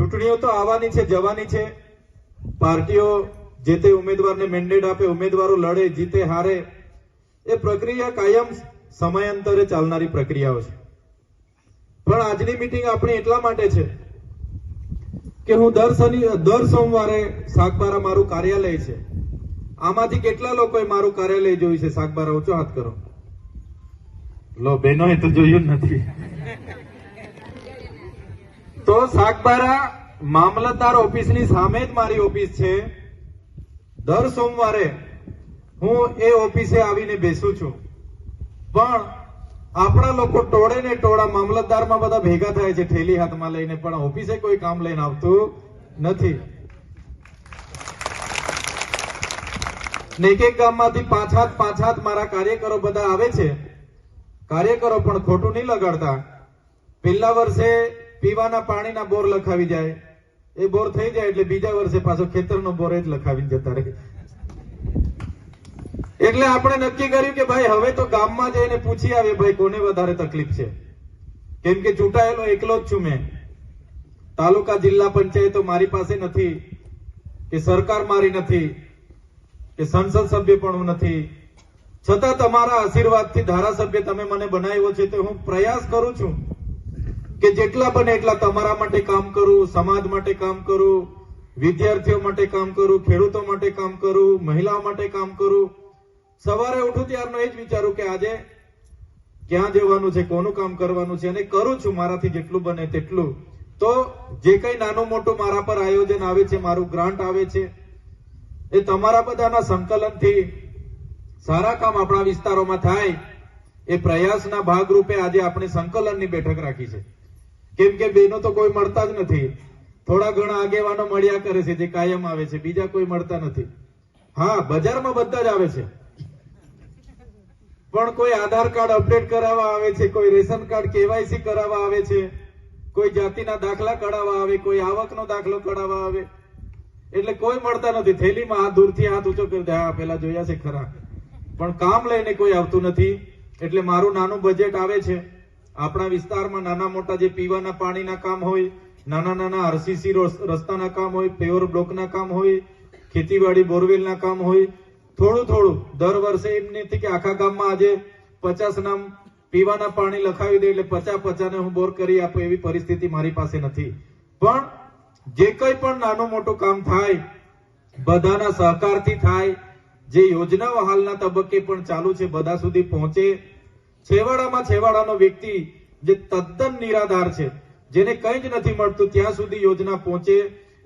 ચૂંટણીઓ તો આવવાની છે, જવાની છે. પાર્ટીઓ જે તે ઉમેદવારને મેન્ડેટ આપે, ઉમેદવારો લડે, જીતે, હારે, એ પ્રક્રિયા કાયમ સમયાંતરે ચાલનારી પ્રક્રિયાઓ છે. પણ આજની મીટિંગ આપણી એટલા માટે છે કે હું દર શનિ, દર સોમવારે સાગબારા મારું કાર્યાલય છે. આમાંથી કેટલા લોકોએ મારું કાર્યાલય જોયું છે? સાગબારા, ઊંચો હાથ કરો. લો બહેનોએ તો જોયું નથી. તો સાગબારા, મામલતદાર ઓફિસની સામે જ મારી ઓફિસ છે. દર સોમવારે હું એ ઓફિસે આવીને બેસું છું. પણ આપણા લોકો ટોળે ને ટોળા મામલતદારમાં બધા ભેગા થાય છે થેલી હાથમાં લઈને, પણ ઓફિસે કોઈ કામ લઈને આવતું નથી. ને એક એક ગામમાંથી પાછાત પાછાત મારા કાર્યકરો બધા આવે છે. કાર્યકરો પણ ખોટું નહીં લગાડતા. પહેલા વર્ષે પીવાના પાણીના બોર લખાવી જાય. એ બોર થઈ જાય એટલે બીજા વર્ષે પાછો ખેતરનો બોર જ લખાવીને જતા રહે. એટલે આપણે નક્કી કર્યું કે ભાઈ હવે તો ગામમાં જઈને પૂછી આવે ભાઈ કોને વધારે તકલીફ છે. કેમ કે ચૂંટાયેલો એકલો જ છું મેં. તાલુકા જિલ્લા પંચાયતો મારી પાસે નથી, કે સરકાર મારી નથી, કે સંસદ સભ્ય પણ હું નથી. છતાં તમારા આશીર્વાદથી ધારાસભ્ય તમે મને બનાવ્યો છે તો હું પ્રયાસ કરું છું. કે જેટલા બને એટલા તમારા માટે કામ કરું, સમાજ માટે કામ કરું, વિદ્યાર્થીઓ માટે કામ કરું, ખેડૂતો માટે કામ કરું, મહિલાઓ માટે કામ કરું. સવારે ઉઠું ત્યારનો એ જ વિચારું કે આજે ક્યાં જવાનું છે, કોનું કામ કરવાનું છે અને કરું છું, મારાથી જેટલું બને તેટલું. તો જે કઈ નાનું મોટું મારા પર આયોજન આવે છે, મારું ગ્રાન્ટ આવે છે, એ તમારા બધાના સંકલનથી સારા કામ આપણા વિસ્તારોમાં થાય, એ પ્રયાસના ભાગરૂપે આજે આપણે સંકલનની બેઠક રાખી છે. કેમ કે બેનો તો કોઈ મળતા જ નથી. થોડા ઘણા આગેવાનો મળ્યા કરે છે, જે કાયમ આવે છે. બીજા કોઈ મળતા નથી. હા, બજારમાં બધા જ આવે છે. પણ કોઈ આધાર કાર્ડ અપડેટ કરાવવા આવે છે, કોઈ રેશન કાર્ડ કેવાયસી કરાવવા આવે છે, કોઈ જાતિના દાખલા કઢાવવા આવે, કોઈ આવકનો દાખલો કઢાવવા આવે. એટલે કોઈ મળતા નથી. થેલીમાં હાથ દૂરથી હાથ ઊંચો કરી દે. હા, પેલા જોયા છે ખરા. પણ કામ લઈને કોઈ આવતું નથી. એટલે મારું નાનું બજેટ આવે છે. આપણા વિસ્તારમાં નાના મોટા જે પીવાના પાણીના કામ હોય, નાના નાના આરસીસી રસ્તાના કામ હોય, પેવર બ્લોકના કામ હોય, ખેતીવાડી બોરવેલના કામ હોય, થોડું થોડું દર વર્ષે એમ નથી કે આખા ગામમાં આજે પચાસ નામ પીવાના પાણી લખાવી દે એટલે પચાસ પચાસ હું બોર કરી આપું એવી પરિસ્થિતિ મારી પાસે નથી. પણ જે કંઈ પણ નાનું મોટું કામ થાય, બધાના સહકારથી થાય, જે યોજનાઓ હાલના તબક્કે પણ ચાલુ છે, બધા સુધી પહોંચે છેવાડામાં છેવાડાનો વ્યક્તિ જે તદ્દન નિરાધાર છે, જેને કંઈ જ નથી મળતું, ત્યાં સુધી યોજના પહોંચે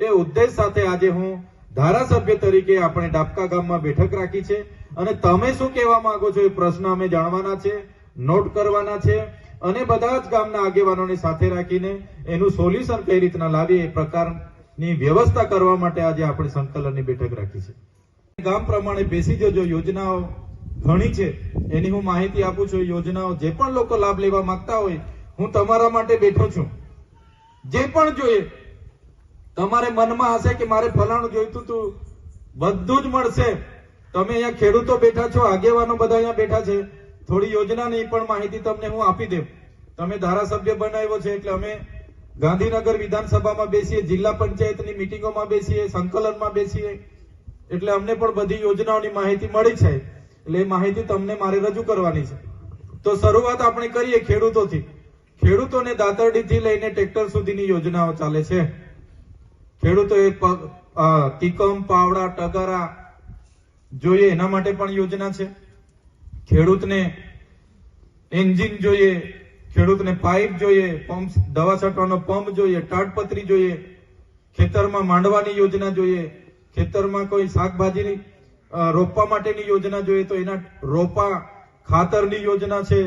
એ ઉદ્દેશ સાથે આજે હું ધારાસભ્ય તરીકે આપણે ડાબકા ગામમાં બેઠક રાખી છે. અને તમે શું કહેવા માંગો છો એ પ્રશ્ન અમે જાણવાના છે, નોટ કરવાના છે. અને બધા જ ગામના આગેવાનોને સાથે રાખીને એનું સોલ્યુશન કઈ રીતના લાવીએ એ પ્રકારની વ્યવસ્થા કરવા માટે આજે આપણે સંકલનની બેઠક રાખી છે. ગામ પ્રમાણે બેસી જજો, યોજનાઓ ઘણી છે. એની હું માહિતી આપું છું યોજનાઓ જે પણ લોકો લાભ લેવા માંગતા હોય, હું તમારા માટે બેઠો છું. જે પણ જોઈએ, તમારે મનમાં હશે કે મારે ફલાણું જોઈતું હતું બધું જ મળશે. તમે અહીંયા ખેડૂતો બેઠા છો, આગેવાનો બધા અહીંયા બેઠા છે. થોડી યોજનાની પણ માહિતી તમને હું આપી દઉં. તમે ધારાસભ્ય બનાવ્યો છે એટલે અમે ગાંધીનગર વિધાનસભામાં બેસીએ, જિલ્લા પંચાયતની મિટિંગોમાં બેસીએ, સંકલનમાં બેસીએ. એટલે અમને પણ બધી યોજનાઓની માહિતી મળી છે એટલે એ માહિતી તમને મારે રજૂ કરવાની છે. તો શરૂઆત આપણે કરીએ ખેડૂતોથી. ખેડૂતોને દાતરડીથી લઈને ટ્રેક્ટર સુધીની યોજનાઓ ચાલે છે. ખેડૂતોએ પગ અ, પાવડા ટગરા જોઈએ એના માટે પણ યોજના છે. ખેડૂતને એન્જિન જોઈએ ખેડૂતને પાઇપ જોઈએ પંપ દવા છાંટવાનો પંપ જોઈએ ટાટપત્રી જોઈએ ખેતરમાં માંડવાની યોજના જોઈએ ખેતરમાં કોઈ શાકભાજીની રોપવા માટેની યોજના જોઈએ તો એના રોપા ખાતરની યોજના છે,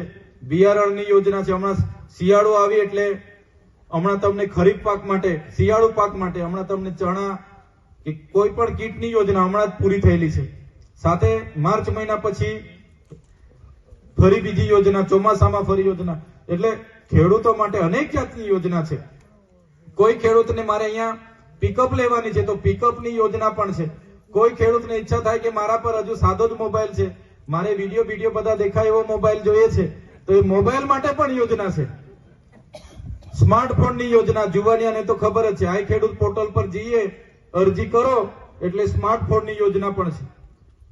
બિયારણની યોજના છે. હમણાં શિયાળો આવી એટલે હમણાં તમને ખરીફ પાક માટે, શિયાળુ પાક માટે હમણાં તમને ચણા કે કોઈ પણ કીટની યોજના હમણાં જ પૂરી થયેલી છે. સાથે માર્ચ મહિના પછી ફરી બીજી યોજના, ચોમાસામાં ફરી યોજના. એટલે ખેડૂતો માટે અનેક જાતની યોજના છે. કોઈ ખેડૂતને મારે અહીંયા પિકઅપ લેવાની છે તો પિકઅપની યોજના પણ છે. કોઈ ખેડૂતને ઈચ્છા થાય કે મારા પર હજુ સાદો જ મોબાઈલ છે, મારે વીડિયો વીડિયો બધા દેખાય એવો મોબાઈલ જોઈએ છે, તો એ મોબાઈલ માટે પણ યોજના છે. સ્માર્ટફોનની યોજના જુવાનિયાને તો ખબર જ છે. આ ખેડૂત પોર્ટલ પર જઈએ, અરજી કરો, એટલે સ્માર્ટફોનની યોજના પણ છે.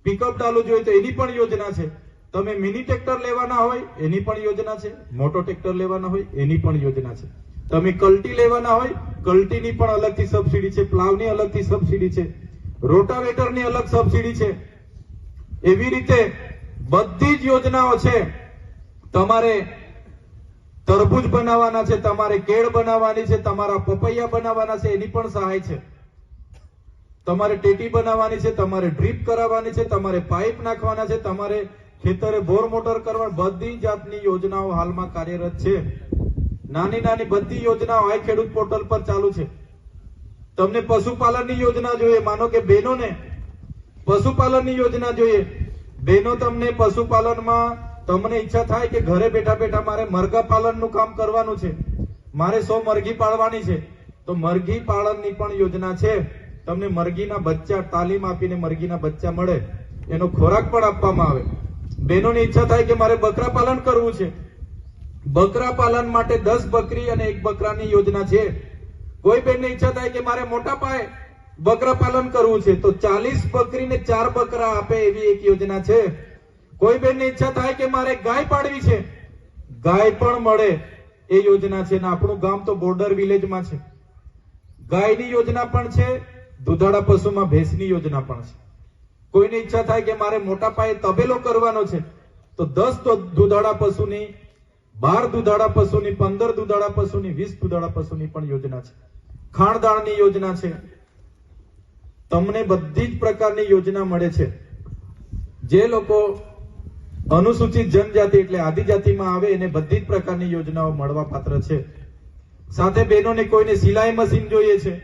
પિકઅપ ડાલુ જોઈએ તો એની પણ યોજના છે. તમે મિની ટ્રેક્ટર લેવાના હોય, એની પણ યોજના છે. મોટો ટ્રેક્ટર લેવાના હોય, એની પણ યોજના છે. તમે કલ્ટી લેવાના હોય, કલ્ટીની પણ અલગથી સબસિડી છે, પ્લાવની અલગથી સબસિડી છે. રોટાવેટરની અલગ સબસિડી છે. એવી રીતે બધી જ યોજનાઓ છે. તમારે તરબૂચ બનાવવાના છે, તમારે કેળ બનાવવાની છે, તમારા પપૈયા બનાવવાના છે, એની પણ સહાય છે. તમારે ટેટી બનાવવાની છે, તમારે ડ્રીપ કરાવવાની છે, તમારે પાઇપ નાખવાના છે, તમારે ખેતરે બોર મોટર કરવા, બધી જાતની યોજનાઓ હાલમાં કાર્યરત છે. નાની નાની બધી યોજનાઓ આ ખેડૂત પોર્ટલ પર ચાલુ છે. તમને પશુપાલનની યોજના જોઈએ. માનો કે બહેનોને પશુપાલનની યોજના જોઈએ. બહેનો તમને પશુપાલનમાં તમને ઈચ્છા થાય કે ઘરે બેઠા બેઠા મારે મરઘા પાલનનું કામ કરવાનું છે. મારે સો મરઘી પાળવાની છે. તો મરઘી પાલનની પણ યોજના છે. તમને મરઘીના બચ્ચા તાલીમ આપીને મરઘીના બચ્ચા મળે. એનો ખોરાક પણ આપવામાં આવે. બહેનોની ઈચ્છા થાય કે મારે બકરા પાલન કરવું છે. બકરા પાલન માટે દસ બકરી અને એક બકરાની યોજના છે. કોઈ બેનને ઈચ્છા થાય કે મારે મોટા પાયે બકરા પાલન કરવું છે, તો ચાલીસ બકરી ને ચાર બકરા આપે એવી એક યોજના છે. કોઈ બેનની ઈચ્છા થાય કે મારે ગાય પાડવી છે, ગાય પણ મળે એ યોજના છે ને આપણું ગામ તો બોર્ડર વિલેજમાં છે. ગાયની યોજના પણ છે, દુધાળા પશુમાં ભેંસની યોજના પણ છે. કોઈની ઈચ્છા થાય કે મારે મોટા પાયે તબેલો કરવાનો છે, તો દસ દુધાળા પશુની, બાર દુધાળા પશુની, પંદર દુધાળા પશુની, વીસ દુધાળા પશુની પણ યોજના છે. ખાણદાળની યોજના છે. તમને બધી જ પ્રકારની યોજના મળે છે. જે લોકો અનુસૂચિત જનજાતિ એટલે આદિજાતિમાં આવે, એને બધી જ પ્રકારની યોજનાઓ મળવા પાત્ર છે. સાથે બહેનોને કોઈને સિલાઈ મશીન જોઈએ છે.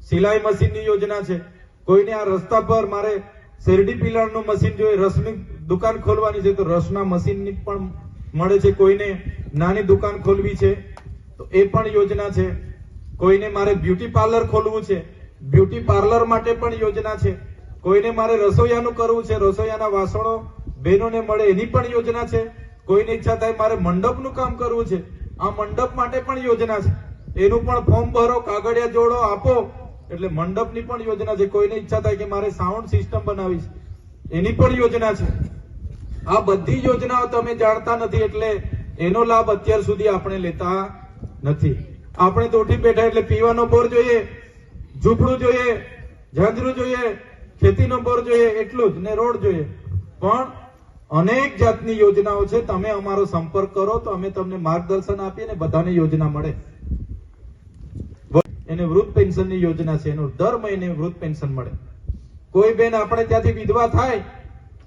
સિલાઈ મશીનની યોજના છે. કોઈને આ રસ્તા પર મારે શેરડી પિલાણનું મશીન જોઈએ, રસની દુકાન ખોલવાની છે, તો રસના મશીનની પણ મળે છે. કોઈને નાની દુકાન ખોલવી છે, તો એ પણ યોજના છે. કોઈને મારે બ્યુટી પાર્લર ખોલવું છે, બ્યુટી પાર્લર માટે પણ યોજના છે. કોઈને મારે રસોઈયાનું કરવું છે, રસોઈયાના વાસણો બહેનોને મળે એની પણ યોજના છે. કોઈને ઈચ્છા થાય મારે મંડપનું કામ કરવું છે, આ મંડપ માટે પણ યોજના છે. એનું પણ ફોર્મ ભરો, કાગળિયા જોડો, આપો. એટલે મંડપની પણ યોજના છે. કોઈને ઈચ્છા થાય કે મારે સાઉન્ડ સિસ્ટમ બનાવી છે એની પણ યોજના છે. આ બધી યોજનાઓ તમે જાણતા નથી, એટલે એનો લાભ અત્યાર સુધી આપણે લેતા નથી. આપણે તો ઉઠી બેઠા એટલે પીવાનો બોર જોઈએ, ઝૂંપડું જોઈએ, ઝાંઝરું જોઈએ, ખેતીનો બોર જોઈએ, એટલું જ, ને રોડ જોઈએ. પણ અનેક જાતની યોજનાઓ છે, તમે અમારો સંપર્ક કરો તો અમે તમને માર્ગદર્શન આપીએ ને બધાને યોજના મળે. એને વૃદ્ધ પેન્શનની યોજના છે, એનું દર મહિને વૃદ્ધ પેન્શન મળે. કોઈ બેન આપણે ત્યાંથી વિધવા થાય,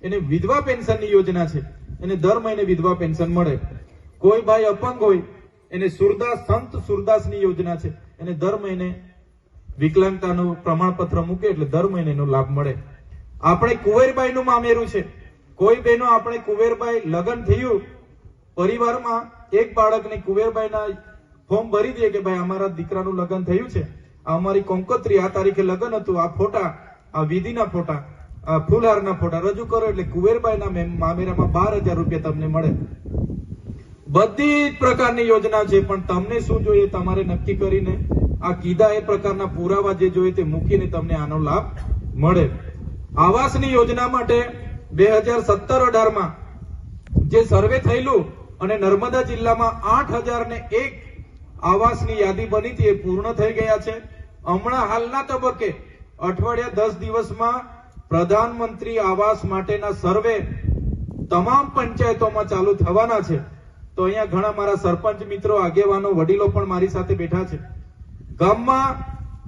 એને વિધવા પેન્શનની યોજના છે, એને દર મહિને વિધવા પેન્શન મળે. કોઈ ભાઈ અપંગ હોય એને સુરદાસ, સંત સુરદાસની યોજના છે. એને દર મહિને વિકલાંગતાનું પ્રમાણપત્ર મૂકે એટલે દર મહિને લાભ મળે. આપણે કુંવરબાઈનું મામેરું છે. કોઈ બહેનો આપણે કુંવરબાઈ લગ્ન થયું, પરિવારમાં એક બાળકને કુંવરબાઈના ફોર્મ ભરી દે કે ભાઈ અમારા દીકરાનું લગ્ન થયું છે. આ અમારી કોંકત્રી, આ તારીખે લગ્ન હતું, આ ફોટા, આ વિધિના ફોટા ફૂલહારના ફોટા રજૂ કરો એટલે કુંવરબાઈના મામેરામાં બાર હજાર રૂપિયા તમને મળે. બધી જ પ્રકારની યોજના છે, પણ તમને શું જોઈએ તમારે નક્કી કરીને? આ કીધા એ પ્રકારના પુરાવા જે જોઈએ તે મૂકીને તમને આનો લાભ મળે. આવાસની યોજના માટે બે હજાર સત્તર અઢારમાં જે સર્વે થયેલું અને નર્મદા જિલ્લામાં આઠ હજાર ને એક આવાસની યાદી બની હતી, એ પૂર્ણ થઈ ગયા છે. હમણાં હાલના તબક્કે અઠવાડિયા દસ દિવસમાં પ્રધાનમંત્રી આવાસ માટેના સર્વે તમામ પંચાયતોમાં ચાલુ થવાના છે. તો અહીંયા ઘણા મારા સરપંચ મિત્રો, આગેવાનો, વડીલો પણ મારી સાથે બેઠા છે. ગામમાં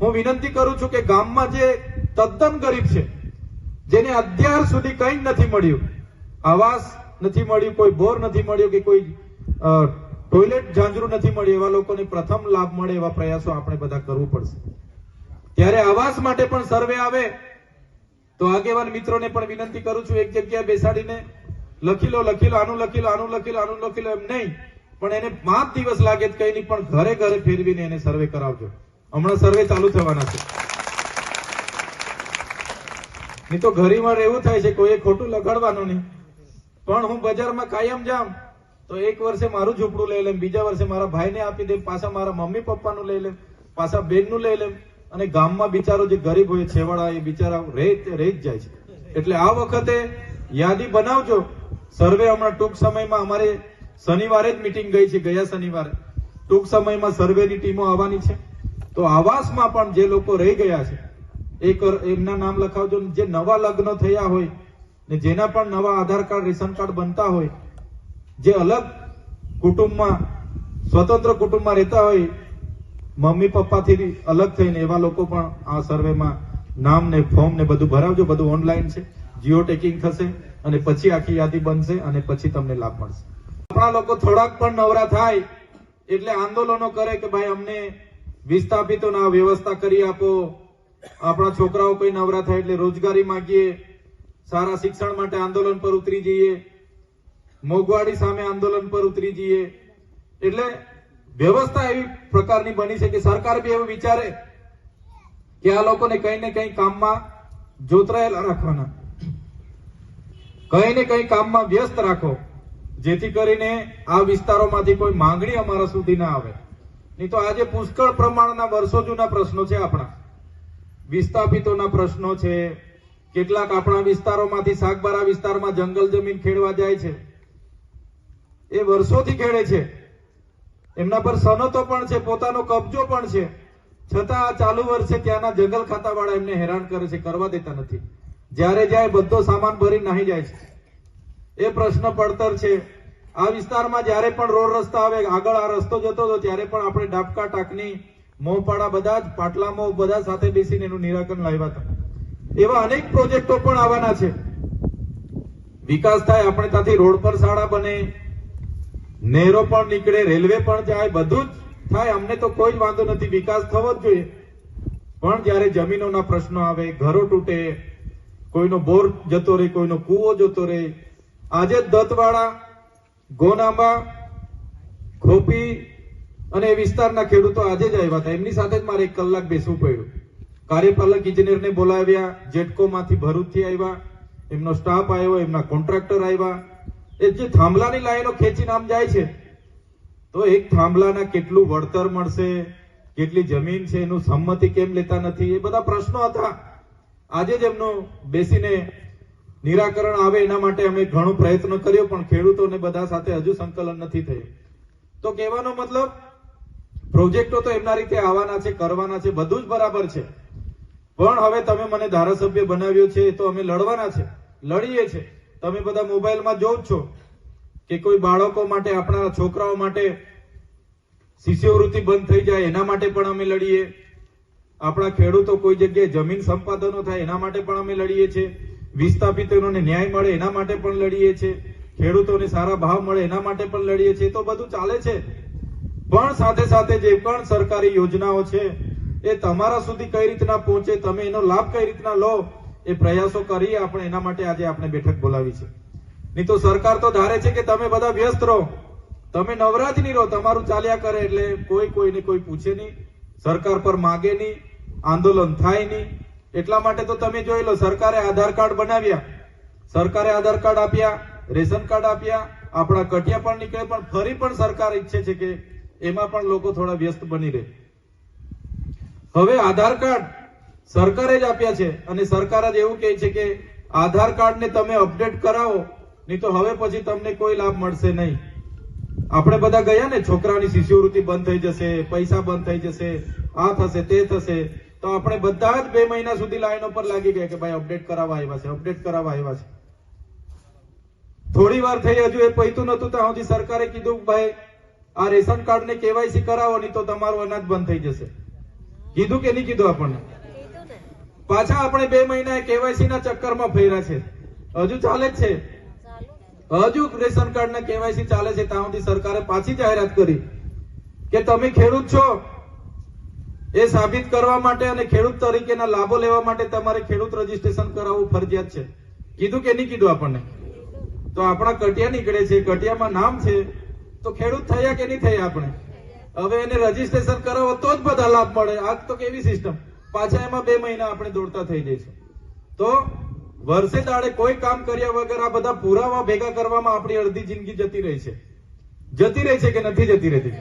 હું વિનંતી કરું છું કે ગામમાં જે તદ્દન ગરીબ છે, જેને અત્યાર સુધી કંઈ નથી મળ્યું, આવાસ નથી મળ્યું, કોઈ બોર નથી મળ્યો કે કોઈ ટોયલેટ ઝાંઝરું નથી મળ્યું, એવા લોકોને પ્રથમ લાભ મળે એવા પ્રયાસો આપણે બધા કરવું પડશે. ત્યારે આવાસ માટે પણ સર્વે આવે, તો આગેવાન મિત્રોને પણ વિનંતી કરું છું એક જગ્યાએ બેસાડીને લખી લો લખી લો, આનું લખી લો, આનું લખી લો, આનું લખી લો, એમ નહીં. પણ એને પાંચ દિવસ લાગે કઈ નહીં, પણ ઘરે ઘરે ફેરવીને એને સર્વે કરાવજો. હમણાં સર્વે ચાલુ થવાના છે. નહીં તો ઘરીમાં રહેવું થાય છે, કોઈએ ખોટું લગાડવાનું નહીં. પણ હું બજારમાં કાયમ જામ તો એક વર્ષે મારું ઝૂંપડું લઈ લેમ બીજા વર્ષે મારા ભાઈને આપી દે પાછા મારા મમ્મી પપ્પાનું લઈ લેમ પાછા બેનનું લઈ લેમ અને ગામમાં બિચારો જે ગરીબ હોય, છેવાડા, એ બિચારા રહી રહી જ જાય છે. એટલે આ વખતે યાદી બનાવજો. સર્વે હમણાં ટૂંક સમયમાં અમારે શનિવારે જ મીટિંગ ગઈ છે, ગયા શનિવારે. ટૂંક સમયમાં સર્વેની ટીમો આવવાની છે. તો આવાસમાં પણ જે લોકો રહી ગયા છે એક એમના નામ લખાવજો. જે નવા લગ્ન થયા હોય ને જેના પણ નવા આધાર કાર્ડ, રેશન કાર્ડ બનતા હોય, જે અલગ કુટુંબમાં, સ્વતંત્ર કુટુંબમાં રહેતા હોય, મમ્મી પપ્પાથી અલગ થઈને એવા લોકો પણ આ સર્વેમાં નામ ને ફોર્મ ને બધું ભરાવજો, બધું ઓનલાઈન છે. જીઓ ટેકિંગ થશે અને પછી આખી યાદી બનશે અને પછી તમને લાભ મળશે. આપણા લોકો થોડાક પણ નવરા થાય એટલે આંદોલનો કરે કે ભાઈ અમને વિસ્થાપિતોના વ્યવસ્થા કરી આપો. આપણા છોકરાઓ કોઈ નવરા થાય એટલે રોજગારી માંગીએ. સારા શિક્ષણ માટે આંદોલન પર ઉતરી જઈએ. મોંઘવાડી સામે આંદોલન પર ઉતરી જઈએ. એટલે વ્યવસ્થા એવી પ્રકારની બની છે કે સરકાર બી એવું વિચારે કે આ લોકોને કઈ ને કઈ કામમાં જોતરાયેલા રાખવાના. કઈ ને કઈ કામમાં વ્યસ્ત રાખો. જેથી કરીને આ વિસ્તારોમાંથી કોઈ માંગણી અમારા સુધી ના આવે. નહીં તો આજે પુષ્કળ પ્રમાણના વર્ષો જૂના પ્રશ્નો છે આપણા. વિસ્થાપિતોના પ્રશ્નો છે. કેટલાક આપણા વિસ્તારોમાંથી સાગબારા વિસ્તારમાં જંગલ જમીન ખેડવા જાય છે. એ વર્ષોથી ખેડે છે. એમના પર સનતો પણ છે, પોતાનો કબજો પણ છે. છતાં આ ચાલુ વર્ષે ત્યાંના જંગલ ખાતાવાળા એમને હેરાન કરે છે, કરવા દેતા નથી. જ્યારે જાય બધો સામાન ભરી નાહી જાય છે. એ પ્રશ્ન પડતર છે. આ વિસ્તારમાં જ્યારે પણ રોડ રસ્તા આવે, આગળ આ રસ્તો જતો હતો, ત્યારે પણ આપણે ડાબકા ટાકની મોપાડા બધા જ પાટલામાં બધા સાથે બેસીને એનું નિરાકરણ લાવ્યા હતા. એવા અનેક પ્રોજેક્ટો પણ આવવાના છે. વિકાસ થાય, આપણે ત્યાંથી રોડ પર શાળા બને, નહેરો પણ નીકળે, રેલવે પણ જાય, બધું જ થાય, અમને તો કોઈ જ વાંધો નથી. વિકાસ થવો જ જોઈએ. પણ જ્યારે જમીનોના પ્રશ્નો આવે, ઘરો તૂટે કોઈનો બોર જતો રહે કોઈનો કૂવો જતો રહે આજે દત્તવાડા ગોનાંબા, ખોપી અને એ વિસ્તારના ખેડૂતો આજે જ આવ્યા હતા. એમની સાથે જ મારે એક કલાક બેસવું પડ્યું. કાર્યપાલક ઇજનેરને બોલાવ્યા, જેટકોમાંથી ભરૂચથી આવ્યા, એમનો સ્ટાફ આવ્યો, એમના કોન્ટ્રાક્ટર આવ્યા. એ જે થાંભલાની લાઈનો ખેંચીને આમ જાય છે, તો એક થાંભલાના કેટલું વળતર મળશે, કેટલી જમીન છે, એનું સંમતિ કેમ લેતા નથી, એ બધા પ્રશ્નો હતા. આજે જ એમનું બેસીને નિરાકરણ આવે એના માટે અમે ઘણો પ્રયત્ન કર્યો, પણ ખેડૂતોને બધા સાથે હજુ સંકલન નથી થયું. તો કહેવાનો મતલબ, પ્રોજેક્ટો તો એમના રીતે આવવાના છે, કરવાના છે, બધું જ બરાબર છે. પણ હવે તમે મને ધારાસભ્ય બનાવ્યો છે તો અમે લડવાના છે, લડીએ છે. તમે બધા મોબાઈલમાં જોવ છો કે કોઈ બાળકો માટે, આપણા છોકરાઓ માટે શિષ્યવૃત્તિ બંધ થઈ જાય, એના માટે પણ અમે લડીએ. આપણા ખેડૂતો કોઈ જગ્યાએ જમીન સંપાદનો થાય એના માટે પણ અમે લડીએ છીએ. વિસ્થાપિતોને ન્યાય મળે એના માટે પણ લડીએ છીએ. ખેડૂતોને સારા ભાવ મળે એના માટે પણ લડીએ છીએ. તો બધું ચાલે છે. પણ સાથે સાથે જે પણ સરકારી યોજનાઓ છે, એ તમારા સુધી કઈ રીતના પહોંચે, તમે એનો લાભ કઈ રીતના લો, એ પ્રયાસો કરીએ આપણે. એના માટે આજે આપણે બેઠક બોલાવી છે. નહીં તો સરકાર તો ધારે છે કે તમે બધા વ્યસ્ત રહો. તમે નવરાજ નહીં રહો, તમારું ચાલ્યા કરે એટલે કોઈ કોઈને કોઈ પૂછે નહીં. સરકાર પર માગે નહીં. આંદોલન થાય નહીં. એટલા માટે તો તમે જોઈ લો, સરકારે આધાર કાર્ડ બનાવ્યા. સરકારે આધાર કાર્ડ આપ્યા, રેશન કાર્ડ આપ્યા, આપણા કટિયા પણ નીકળે પણ, ફરી પણ સરકાર ઈચ્છે છે કે એમાં પણ લોકો થોડા વ્યસ્ત બની રહે. હવે આધાર કાર્ડ સરકારે જ આપ્યા છે અને સરકાર જ એવું કહે છે કે આધાર કાર્ડને તમે અપડેટ કરાવો, નહીં તો હવે પછી તમને કોઈ લાભ મળશે નહીં. આપણે બધા ગયા ને, છોકરાની શિષ્યવૃત્તિ બંધ થઈ જશે, પૈસા બંધ થઈ જશે, આ થશે, તે થશે. તો આપણે બધા જ બે મહિના સુધી લાઈનો પર લાગી ગયા કે ભાઈ અપડેટ કરાવવા આવ્યા છે અપડેટ કરાવવા આવ્યા છે. થોડી વાર થઈ, હજુ એ પૈતું નતું ત્યાં સુધી સરકારે કીધું ભાઈ, આ રેશન કાર્ડ ને કેવાયસી કરાવો, નહીં તો તમારું અનાજ બંધ થઈ જશે. કીધું કે નહીં કીધું આપણને? પાછા આપણે બે મહિના કેવાયસી ના ચક્કરમાં ફેર્યા છે. હજુ ચાલે જ છે. હજુ રેશન કાર્ડ ના કેવાયસી ચાલે છે, ત્યાં સુધી સરકારે પાછી જાહેરાત કરી કે તમે ખેડૂત છો. એ સાબિત કરવા માટે અને ખેડૂત તરીકેના લાભો લેવા માટે તમારે ખેડૂત રજીસ્ટ્રેશન કરાવવું ફરજિયાત છે. કીધું કે નહીં કીધું આપણને? તો આપણા કટિયા નીકળે છે, કટિયામાં નામ છે. તો ખેડૂત થયા કે નહીં થયા આપણે? હવે એને રજીસ્ટ્રેશન કરાવો તો જ બધા લાભ મળે. આ તો કેવી સિસ્ટમ? પાછા એમાં બે મહિના આપણે દોડતા થઈ જઈશું. તો વર્ષે દાડે કોઈ કામ કર્યા વગર આ બધા પુરાવા ભેગા કરવામાં આપણી અડધી જિંદગી જતી રહી છે. જતી રહી છે કે નથી જતી રહેતી?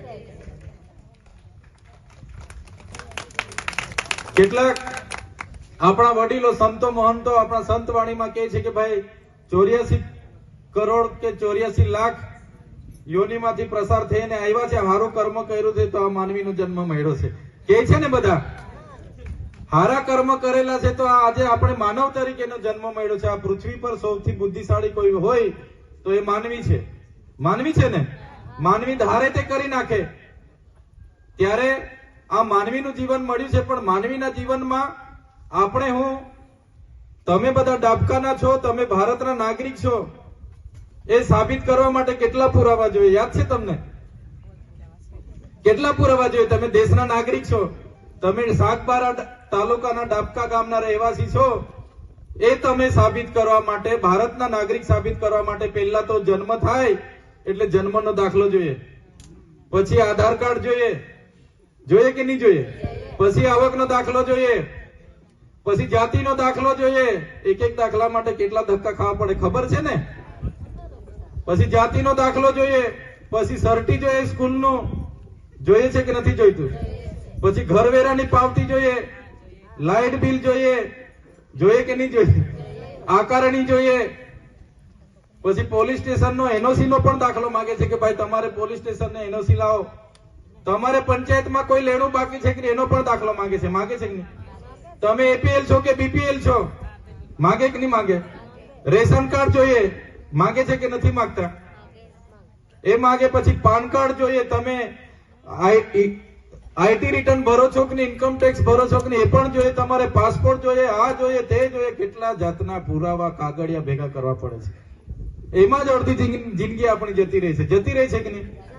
કેટલાક આપણા વડીલો, સંતો, મહંતો આપણા સંત વાણીમાં કહે છે કે ભાઈ, ચોર્યાસી કરોડ કે ચોર્યાસી લાખ યોનિમાંથી પ્રસાર થઈને આવ્યા છે. હારું કર્મ કર્યું છે તો આ માનવીનો જન્મ મળ્યો છે. કે છે ને બધા, હારા કર્મ કરેલા છે તો આજે આપણે માનવ તરીકેનો જન્મ મળ્યો છે. આ પૃથ્વી પર સૌથી બુદ્ધિશાળી કોઈ હોય તો એ માનવી છે. માનવી છે ને? માનવી ધારે તે કરી નાખે. ત્યારે આ માનવીનું જીવન મળ્યું છે, પણ માનવીના જીવનમાં આપણે હું, તમે બધા ડાબકાના છો, તમે ભારતના નાગરિક છો, એ સાબિત કરવા માટે કેટલા પુરાવા જોઈએ? યાદ છે તમને? કેટલા પુરાવા જોઈએ? તમે દેશના નાગરિક છો, તમે સાગબારા તાલુકાના ડાબકા ગામના રહેવાસી છો, એ તમે સાબિત કરવા માટે, ભારતના નાગરિક સાબિત કરવા માટે પહેલા તો જન્મ થાય, એટલે જન્મનો દાખલો જોઈએ. પછી આધાર કાર્ડ જોઈએ જોઈએ કે નહીં જોઈએ? પછી આવકનો દાખલો જોઈએ. પછી જાતિનો દાખલો જોઈએ. એક એક દાખલા માટે કેટલા ધક્કા ખાવા પડે ખબર છે ને? પછી જાતિનો દાખલો જોઈએ. પછી સર્ટી જોઈએ સ્કૂલનું. જોઈએ છે કે નથી જોઈતું? પછી ઘરવેરાની પાવતી જોઈએ. લાઇટ બિલ જોઈએ. જોઈએ કે નહીં જોઈએ? આકારણી જોઈએ. પછી પોલીસ સ્ટેશનનો એનઓસી નો પણ દાખલો માંગે છે કે ભાઈ તમારે પોલીસ સ્ટેશન ને એનઓસી લાવો. તમારે પંચાયતમાં કોઈ લેણું બાકી છે કે એનો પણ દાખલો માંગે છે. માંગે છે કે નહીં? તમે એપીએલ છો કે બીપીએલ છો? માંગે કે નહીં માંગે? રેશન કાર્ડ જોઈએ. માંગે છે કે નથી માંગતા? એ માંગે પછી પાન કાર્ડ જોઈએ. તમે આઈટી રિટર્ન ભરો છો કે ઇન્કમ ટેક્સ ભરો છો કે એ પણ જોઈએ. તમારે પાસપોર્ટ જોઈએ, આ જોઈએ, તે જોઈએ. કેટલા જાતના પુરાવા કાગળિયા ભેગા કરવા પડે છે. એમાં જ અડધી જિંદગી આપણી જતી રહી છે. જતી રહી છે કે નહીં?